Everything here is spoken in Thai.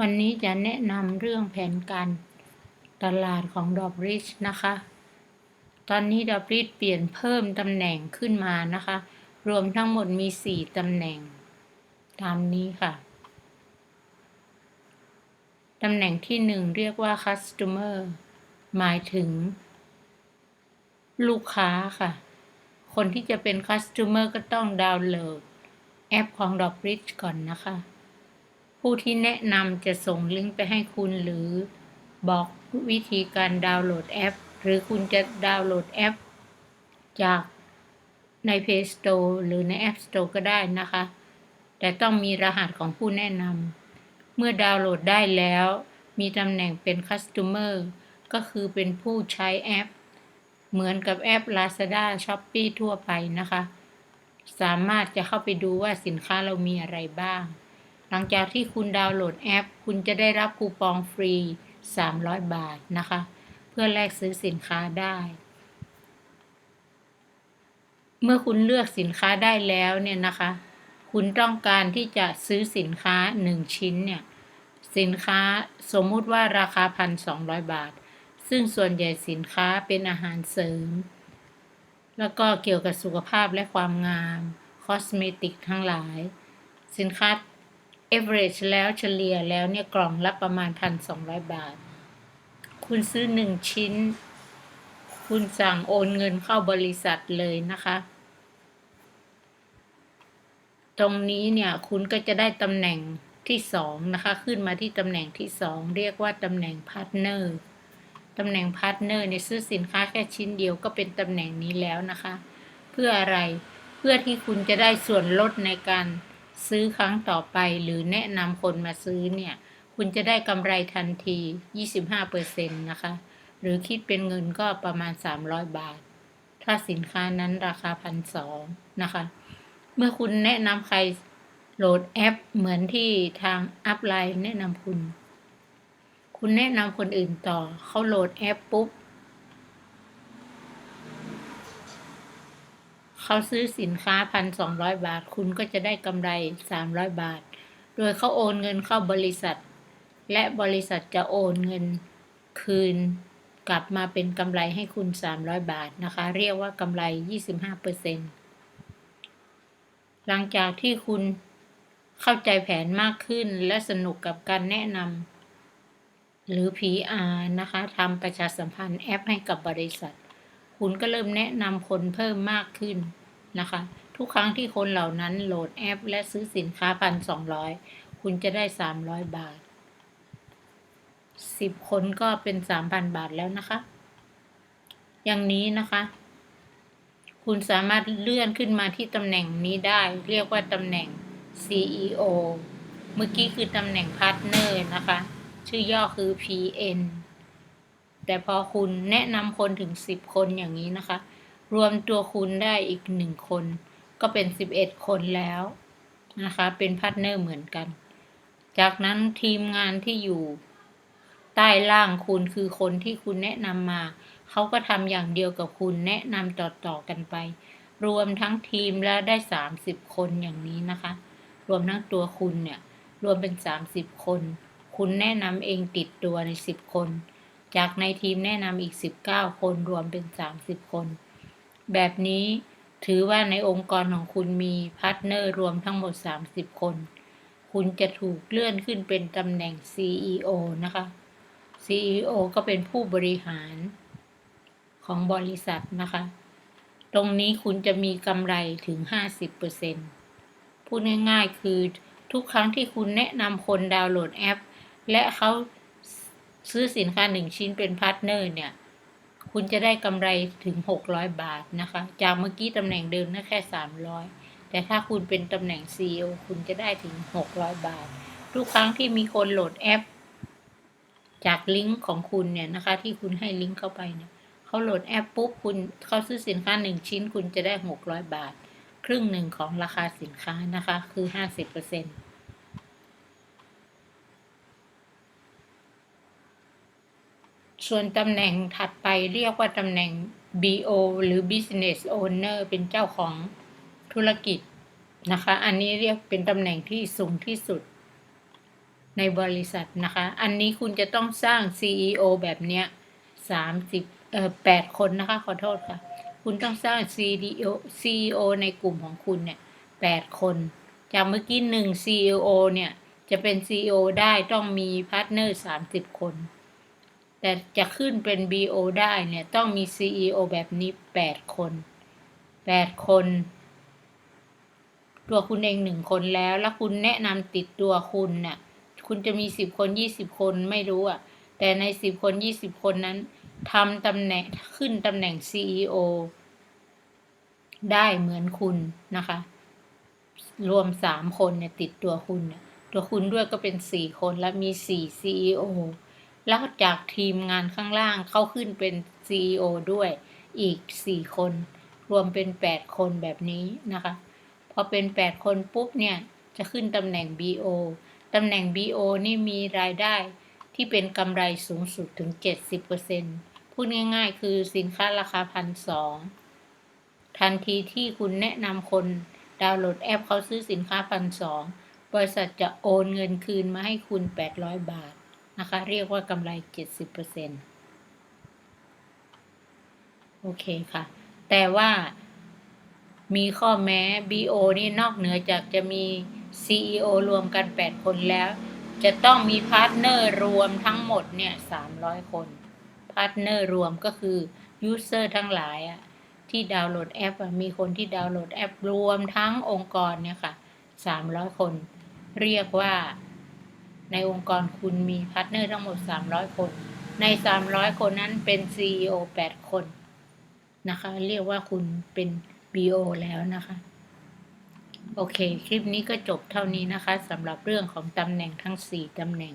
วันนี้จะแนะนำเรื่องแผนการตลาดของดอบริชนะคะ ตอนนี้ดอบริชเปลี่ยนเพิ่มตำแหน่งขึ้นมานะคะ รวมทั้งหมดมี 4ตำแหน่ง ตามนี้ค่ะตำแหน่งที่ 1 เรียกว่า customer หมายถึง ลูกค้าค่ะ คนที่จะเป็น customer ก็ต้องดาวน์โหลดแอปของ d o b r i d g e ก่อนนะคะ ผู้ที่แนะนำจะส่งลิงก์ไปให้คุณหรือบอกวิธีการดาวน์โหลดแอป หรือคุณจะดาวน์โหลดแอป จากใน Play Store หรือใน App Store ก็ได้นะคะ แต่ต้องมีรหัสของผู้แนะนำเมื่อดาวน์โหลดได้แล้ว มีตำแหน่งเป็น Customer ก็คือเป็นผู้ใช้แอป เหมือนกับแอป Lazada Shopee ทั่วไปนะคะ สามารถจะเข้าไปดูว่าสินค้าเรามีอะไรบ้าง หลังจากที่คุณดาวน์โหลดแอป คุณจะได้รับคูปองฟรี 300 บาทนะคะ เพื่อแลกซื้อสินค้าได้ เมื่อคุณเลือกสินค้าได้แล้วเนี่ยนะคะ คุณต้องการที่จะซื้อสินค้า 1 ชิ้นเนี่ยสินค้าสมมุติว่าราคา 1,200 บาท ซึ่งส่วนใหญ่สินค้าเป็นอาหารเสริม แล้วก็เกี่ยวกับสุขภาพและความงาม คอสเมติกทั้งหลาย สินค้า average แล้วเฉลี่ยแล้วเนี่ยกล่องละประมาณ1,200บาท คุณซื้อ1ชิ้น คุณสั่งโอนเงินเข้าบริษัทเลยนะคะ ตรงนี้เนี่ยคุณก็จะได้ตำแหน่งที่สองนะคะ ขึ้นมาที่ตำแหน่งที่สองเรียกว่าตำแหน่งพาร์ทเนอร์ตำแหน่งพาร์ทเนอร์เนี่ยซื้อสินค้าแค่ชิ้นเดียวก็เป็นตำแหน่งนี้แล้วนะคะ เพื่ออะไรเพื่อที่คุณจะได้ส่วนลดในการ ซื้อครั้งต่อไปหรือแนะนำคนมาซื้อเนี่ย คุณจะได้กำไรทันที 25%นะคะ หรือคิดเป็นเงินก็ประมาณ 300 บาท ถ้าสินค้านั้นราคาพันสองนะคะ เมื่อคุณแนะนำใครโหลดแอปเหมือนที่ทางอัพไลน์แนะนำคุณ คุณแนะนำคนอื่นต่อ เขาโหลดแอปปุ๊บ เขาซื้อสินค้าพันสองร้อยบาท คุณก็จะได้กำไรสามร้อยบาท โดยเขาโอนเงินเข้าบริษัท และบริษัทจะโอนเงินคืนกลับมาเป็นกำไรให้คุณ 300 บาทนะคะ เรียกว่ากำไร 25%หลังจากที่คุณเข้าใจแผนมากขึ้นและสนุกกับการแนะนำหรือ PR นะคะทำประชาสัมพันธ์แอปให้กับบริษัท คุณก็เริ่มแนะนำคนเพิ่มมากขึ้นนะคะ ทุกครั้งที่คนเหล่านั้นโหลดแอป และซื้อสินค้าพันสองร้อยคุณจะได้300บาท10คนก็เป็น3,000บาทแล้วนะคะ อย่างนี้นะคะ คุณสามารถเลื่อนขึ้นมาที่ตำแหน่งนี้ได้ เรียกว่าตำแหน่ง CEO เมื่อกี้คือตำแหน่งพาร์ทเนอร์นะคะ ชื่อย่อคือ PN แต่พอคุณแนะนำคนถึง 10 คนอย่างนี้นะคะ รวมตัวคุณได้อีกหนึ่งคน ก็เป็น 11 คนแล้วนะคะ เป็นพาร์ทเนอร์เหมือนกัน จากนั้นทีมงานที่อยู่ใต้ล่างคุณคือคนที่คุณแนะนำมา เขาก็ทำอย่างเดียวกับคุณแนะนำต่อๆกันไป รวมทั้งทีมแล้วได้ 30 คนอย่างนี้นะคะ รวมทั้งตัวคุณเนี่ย รวมเป็น 30 คน คุณแนะนำเองติดตัวใน 10 คน จากในทีมแนะนำอีก 19 คนรวมเป็น 30 คน แบบนี้ถือว่าในองค์กรของคุณมีพาร์ทเนอร์รวมทั้งหมด 30 คน คุณจะถูกเลื่อนขึ้นเป็นตำแหน่ง CEO นะคะ CEO ก็เป็นผู้บริหารของบริษัทนะคะ ตรงนี้คุณจะมีกำไรถึง 50%พูดง่ายๆคือทุกครั้งที่คุณแนะนำคนดาวน์โหลดแอป และเขา ซื้อสินค้าหนึ่งชิ้นเป็นพาร์ทเนอร์เนี่ย คุณจะได้กำไรถึง 600 บาทนะคะ จากเมื่อกี้ตำแหน่งเดิมนะแค่ 300 แต่ถ้าคุณเป็นตำแหน่ง CEO คุณจะได้ถึง 600 บาท ทุกครั้งที่มีคนโหลดแอป จากลิงก์ของคุณเนี่ยนะคะ ที่คุณให้ลิงก์เข้าไปเนี่ยเขาโหลดแอปปุ๊บคุณเขาซื้อสินค้าหนึ่งชิ้น คุณจะได้ 600 บาท ครึ่งหนึ่งของราคาสินค้านะคะคือ 50% ส่วนตำแหน่งถัดไปเรียกว่าตำแหน่ง BO หรือ Business Owner เป็นเจ้าของธุรกิจนะคะ อันนี้เรียกเป็นตำแหน่งที่สูงที่สุด ในบริษัทนะคะ อันนี้คุณจะต้องสร้าง CEO แบบเนี้ยสามสิบเอ่อแปดคนนะคะ ขอโทษค่ะ คุณต้องสร้าง CEO CEO ในกลุ่มของคุณเนี่ยแปดคน จากเมื่อกี้หนึ่ง CEO เนี่ย จะเป็น CEO ได้ต้องมีพาร์ทเนอร์สามสิบคน แต่จะขึ้นเป็น BO ได้เนี่ยต้องมี CEO แบบนี้แปดคนแปดคน ตัวคุณเองหนึ่งคนแล้ว แล้วคุณแนะนำติดตัวคุณน่ะ คุณจะมีสิบคนยี่สิบคนไม่รู้อะ แต่ในสิบคนยี่สิบคนนั้นทำตำแหน่งขึ้นตำแหน่ง CEO ได้เหมือนคุณนะคะ รวมสามคนเนี่ยติดตัวคุณเนี่ยตัวคุณด้วยก็เป็นสี่คนแล้วมีสี่ CEO แล้วจากทีมงานข้างล่างเข้าขึ้นเป็น CEO ด้วยอีกสี่คน รวมเป็นแปดคนแบบนี้นะคะ พอเป็นแปดคนปุ๊บเนี่ย จะขึ้นตำแหน่ง BO ตำแหน่ง BO นี่มีรายได้ที่เป็นกำไรสูงสุดถึง 70%พูดง่ายๆ คือสินค้าราคาพันสองทันทีที่คุณแนะนำคนดาวน์โหลดแอปเขาซื้อสินค้าพันสองบริษัทจะโอนเงินคืนมาให้คุณ 800 บาท นะคะ เรียกว่ากำไร 70%โอเคค่ะ แต่ว่ามีข้อแม้ BO นี่นอกเหนือจากจะมี CEO รวมกัน 8 คนแล้ว จะต้องมีพาร์ทเนอร์รวมทั้งหมดเนี่ย 300 คน พาร์ทเนอร์รวมก็คือยูเซอร์ทั้งหลายอะที่ดาวน์โหลดแอปมีคนที่ดาวน์โหลดแอปรวมทั้งองค์กรเนี่ยค่ะ300 คน เรียกว่า ในองค์กรคุณมีพาร์ทเนอร์ทั้งหมด 300 คน ใน 300 คนนั้นเป็น CEO 8 คนนะคะ เรียกว่าคุณเป็น BO แล้วนะคะ โอเค คลิปนี้ก็จบเท่านี้นะคะสำหรับเรื่องของตำแหน่งทั้ง 4ตำแหน่ง